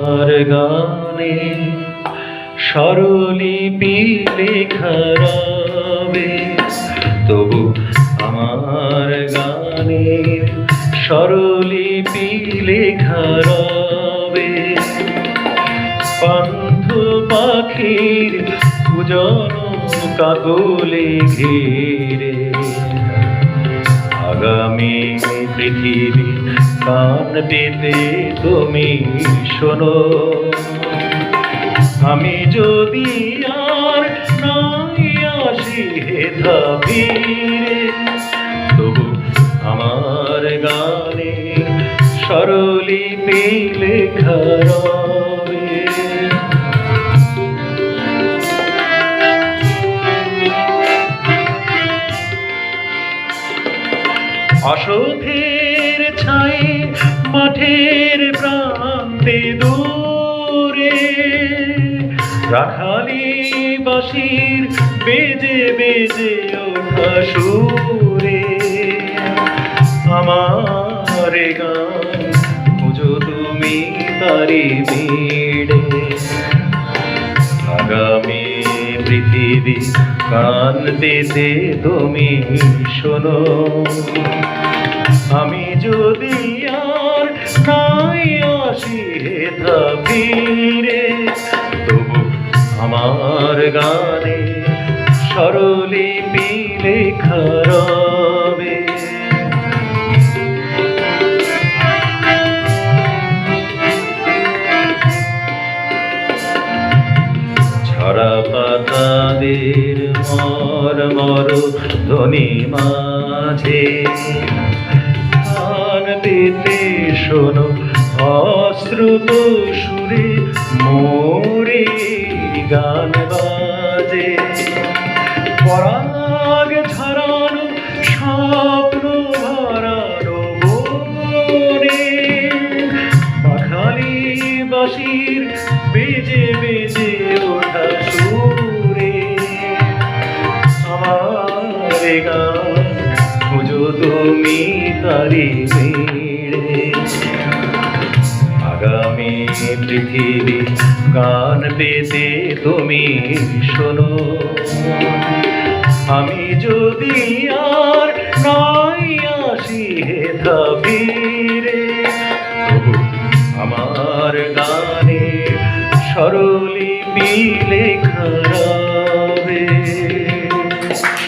আমার গানে স্বরলিপি লেখা তবু আমার গানে স্বরলিপি লেখা পান্থ পাখির পূজন কাকলে ঘিরে। আগামী পৃথিবী কান পেতে তুমি শোনো। আমি যদি আর নাই আসি ফিরে তবু আমার গানে সরলি পেলে রবে। অশোকের ছাই মাঠের প্রান্তে দূরে রাখালি বাসির বেজে বেজে ওঠা সুরে আমার গান খুঁজো তুমি তারি ভিড়ে পৃথিবী কান পেতে তুমি শোনো। আমি যদি আর নাই আসি তবু আমার গানে স্বরলিপি লেখা পাতাদের মর মর ধ্বনি মাঝে। কান পেতে শোনো অশ্রুত সুরে মোরে গান বাজে। পরাগ ছড়ানো স্বপ্ন ভরানো মনে। পাখালি বাসির বেজে বেজে ওঠা আমার গান খুঁজো তুমি তারি মেড়ে আগামী পৃথিবী গান পেতে তুমি শোনো। আমি যদি আর নাই আসি ফিরে আমার গানে স্বর